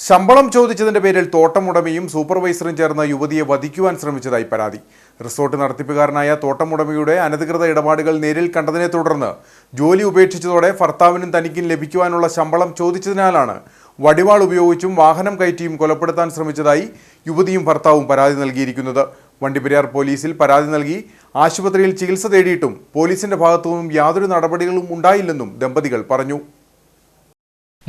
ശമ്പളം ചോദിച്ചതിന്റെ പേരിൽ തോട്ടമുടമയും സൂപ്പർവൈസറും ചേർന്ന യുവതിയെ വധിക്കുവാൻ ശ്രമിച്ചതായി പരാതി. റിസോർട്ട് നടത്തിപ്പുകാരനായ തോട്ടമുടമയുടെ അനധികൃത ഇടപാടുകൾ നേരിൽ കണ്ടതിനെ തുടർന്ന് ജോലി ഉപേക്ഷിച്ചതോടെ ഭർത്താവിനും തനിക്കും ലഭിക്കുവാനുള്ള ശമ്പളം ചോദിച്ചതിനാലാണ് വടിവാൾ ഉപയോഗിച്ചും വാഹനം കയറ്റിയും കൊലപ്പെടുത്താൻ ശ്രമിച്ചതായി യുവതിയും ഭർത്താവും പരാതി നൽകിയിരിക്കുന്നത്. വണ്ടിപ്പെരിയാർ പോലീസിൽ പരാതി നൽകി ആശുപത്രിയിൽ ചികിത്സ തേടിയിട്ടും പോലീസിന്റെ ഭാഗത്തുനിന്നും യാതൊരു നടപടികളും ഉണ്ടായില്ലെന്നും ദമ്പതികൾ പറഞ്ഞു.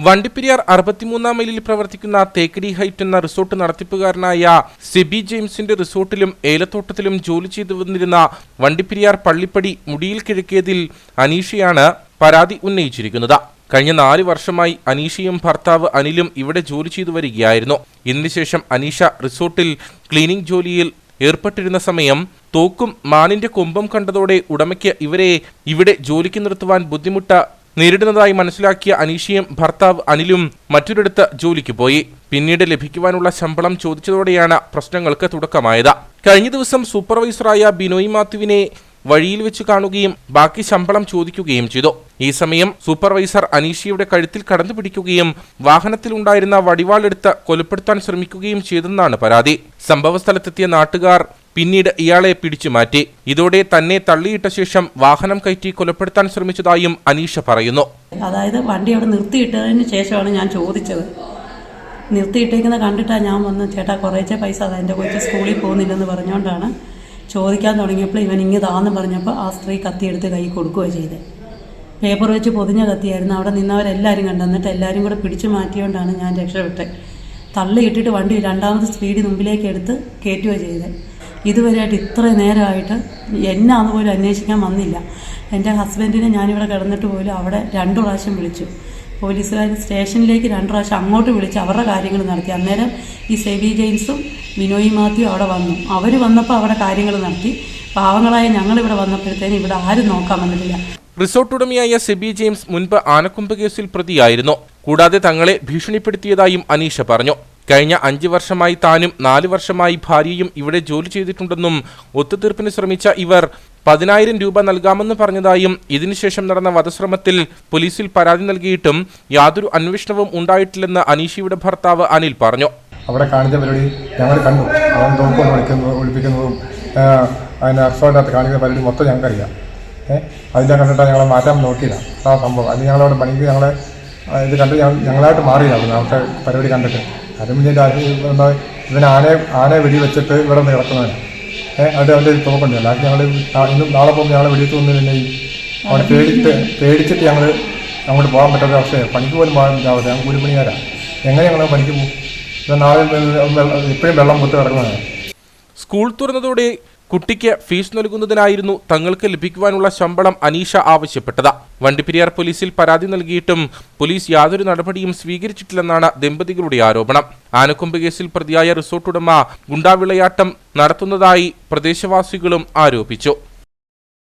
വണ്ടിപ്പെരിയാർ അറുപത്തിമൂന്നാം മൈലിൽ പ്രവർത്തിക്കുന്ന തേക്കടി ഹൈറ്റ് എന്ന റിസോർട്ട് നടത്തിപ്പുകാരനായ സിബി ജെയിംസിന്റെ റിസോർട്ടിലും ഏലത്തോട്ടത്തിലും ജോലി ചെയ്തു വന്നിരുന്ന വണ്ടിപ്പെരിയാർ പള്ളിപ്പടി മുടിയിൽ കിഴക്കിയതിൽ അനീഷയാണ് പരാതി ഉന്നയിച്ചിരിക്കുന്നത്. കഴിഞ്ഞ നാല് വർഷമായി അനീഷയും ഭർത്താവ് അനിലും ഇവിടെ ജോലി ചെയ്തു വരികയായിരുന്നു. ഇതിനുശേഷം അനീഷ റിസോർട്ടിൽ ക്ലീനിംഗ് ജോലിയിൽ ഏർപ്പെട്ടിരുന്ന സമയം തോക്കും മാനിന്റെ കൊമ്പും കണ്ടതോടെ ഉടമയ്ക്ക് ഇവരെ ഇവിടെ ജോലിക്ക് നിർത്തുവാൻ ബുദ്ധിമുട്ട് നേരിടുന്നതായി മനസ്സിലാക്കിയ അനീഷയും ഭർത്താവ് അനിലും മറ്റൊരിടത്ത് ജോലിക്ക് പോയി. പിന്നീട് ലഭിക്കുവാനുള്ള ശമ്പളം ചോദിച്ചതോടെയാണ് പ്രശ്നങ്ങൾക്ക് തുടക്കമായത്. കഴിഞ്ഞ ദിവസം സൂപ്പർവൈസറായ ബിനോയ് മാത്യുവിനെ വഴിയിൽ വെച്ച് കാണുകയും ബാക്കി ശമ്പളം ചോദിക്കുകയും ചെയ്തു. ഈ സമയം സൂപ്പർവൈസർ അനീഷയുടെ കഴുത്തിൽ കടന്നു പിടിക്കുകയും വാഹനത്തിലുണ്ടായിരുന്ന വടിവാളെടുത്ത് കൊലപ്പെടുത്താൻ ശ്രമിക്കുകയും ചെയ്തെന്നാണ് പരാതി. സംഭവസ്ഥലത്തെത്തിയ നാട്ടുകാർ പിന്നീട് ഇയാളെ പിടിച്ചു മാറ്റി. ഇതോടെ തന്നെ തള്ളിയിട്ട ശേഷം വാഹനം കയറ്റി കൊലപ്പെടുത്താൻ ശ്രമിച്ചതായും അനീഷ പറയുന്നു. അതായത് വണ്ടി അവിടെ നിർത്തിയിട്ടതിന് ശേഷമാണ് ഞാൻ ചോദിച്ചത്. നിർത്തിയിട്ടേക്കുന്ന കണ്ടിട്ടാണ് ഞാൻ വന്ന് ചേട്ടാ കുറേച്ചെ പൈസ അതാ എന്റെ കൊച്ചു സ്കൂളിൽ പോകുന്നില്ലെന്ന് പറഞ്ഞുകൊണ്ടാണ് ചോദിക്കാൻ തുടങ്ങിയപ്പോൾ ഇവൻ ഇങ്ങതാന്ന് പറഞ്ഞപ്പോൾ ആ സ്ത്രീ കത്തിയെടുത്ത് കൈ കൊടുക്കുകയാണ് ചെയ്തത് പേപ്പർ വെച്ച് പൊതിഞ്ഞ കത്തിയായിരുന്നു. അവിടെ നിന്നവരെല്ലാവരും കണ്ടു. എന്നിട്ട് എല്ലാവരും കൂടെ പിടിച്ചു മാറ്റിയോണ്ടാണ് ഞാൻ രക്ഷപ്പെട്ടത് തള്ളിയിട്ടിട്ട് വണ്ടി രണ്ടാമത് സ്പീഡ് മുമ്പിലേക്ക് എടുത്ത് കയറ്റുകയാണ് ചെയ്തത് ഇതുവരെയായിട്ട് ഇത്ര നേരമായിട്ട് എന്നെ അതുപോലും അന്വേഷിക്കാൻ വന്നില്ല. എന്റെ ഹസ്ബൻഡിനെ ഞാനിവിടെ കിടന്നിട്ട് പോലും അവിടെ രണ്ടു പ്രാവശ്യം വിളിച്ചു. പോലീസുകാർ സ്റ്റേഷനിലേക്ക് രണ്ടു പ്രാവശ്യം അങ്ങോട്ട് വിളിച്ച് അവരുടെ കാര്യങ്ങൾ നടത്തി. അന്നേരം ഈ സെബി ജെയിംസും ബിനോയ് മാത്യു അവിടെ വന്നു. അവർ വന്നപ്പോൾ അവിടെ കാര്യങ്ങൾ നടത്തി. പാവങ്ങളായ ഞങ്ങളിവിടെ വന്നപ്പോഴത്തേനും ഇവിടെ ആരും നോക്കാൻ വന്നിട്ടില്ല. റിസോർട്ട് ഉടമയായ സെബി ജെയിംസ് മുൻപ് ആനക്കൊമ്പ് കേസിൽ പ്രതിയായിരുന്നു. കൂടാതെ തങ്ങളെ ഭീഷണിപ്പെടുത്തിയതായും അനീഷ പറഞ്ഞു. കഴിഞ്ഞ അഞ്ച് വർഷമായി താനും നാല് വർഷമായി ഭാര്യയും ഇവിടെ ജോലി ചെയ്തിട്ടുണ്ടെന്നും ഒത്തുതീർപ്പിന് ശ്രമിച്ച ഇവർ പതിനായിരം രൂപ നൽകാമെന്ന് പറഞ്ഞതായും ഇതിനുശേഷം നടന്ന വധശ്രമത്തിൽ പോലീസിൽ പരാതി നൽകിയിട്ടും യാതൊരു അന്വേഷണവും ഉണ്ടായിട്ടില്ലെന്ന് അനീഷയുടെ ഭർത്താവ് അനിൽ പറഞ്ഞു. അവിടെ കാണിച്ച പരിപാടി ഞങ്ങൾ കണ്ടു. അവൻ തോക്കൊണ്ട് വിളിക്കുന്നത് ഒളിപ്പിക്കുന്നതും അതിന് റിസോർട്ടിനകത്ത് കാണിക്കുന്ന പരിപാടി മൊത്തം ഞങ്ങൾക്കറിയാം. ഏഹ് അതിന്റെ കണ്ടിട്ടാണ് ഞങ്ങളെ മാറ്റാൻ നോക്കിയില്ല. ആ സംഭവം. അത് ഞങ്ങളവിടെ പണിക്ക് ഞങ്ങളെ ഇത് കണ്ട് ഞങ്ങളായിട്ട് മാറിയില്ല. അവിടെ അവിടുത്തെ പരിപാടി കണ്ടിട്ട്. അതും ഇതിന്റെ എന്താ ഇവൻ ആനയെ ആനയെ വെടിവെച്ചിട്ട് ഇവിടെ നിന്ന് കിടക്കുന്നവനാണ് ഏഹ് അത് അവന്റെ ഒരു തോക്കുണ്ട് അല്ലാതെ ഞങ്ങൾ ഇന്നും നാളെ പോകുമ്പോൾ ഞങ്ങളെ വെടിയത്ത് വന്നില്ല ഈ അവിടെ പേടിച്ച് പേടിച്ചിട്ട് ഞങ്ങൾ അങ്ങോട്ട് പോകാൻ പറ്റാത്ത അവസ്ഥയാണ് പണിക്ക് പോലും പോകാൻ പറ്റാത്ത ഞങ്ങൾ കൂലിപ്പണിക്കാരാണ് എങ്ങനെ ഞങ്ങൾ പണിക്ക് പോകും നാളെ ഇപ്പോഴും വെള്ളം പൊത്ത് കിടക്കുന്നതാണ് സ്കൂൾ തുറന്നതോടെ കുട്ടിക്ക് ഫീസ് നൽകുന്നതിനായിരുന്നു തങ്ങൾക്ക് ലഭിക്കുവാനുള്ള ശമ്പളം അനീഷ ആവശ്യപ്പെട്ടത്. വണ്ടിപ്പെരിയാർ പോലീസിൽ പരാതി നൽകിയിട്ടും പോലീസ് യാതൊരു നടപടിയും സ്വീകരിച്ചിട്ടില്ലെന്നാണ് ദമ്പതികളുടെ ആരോപണം. ആനക്കൊമ്പ് കേസിൽ പ്രതിയായ റിസോർട്ട് ഉടമ ഗുണ്ടാവിളയാട്ടം നടത്തുന്നതായി പ്രദേശവാസികളും ആരോപിച്ചു.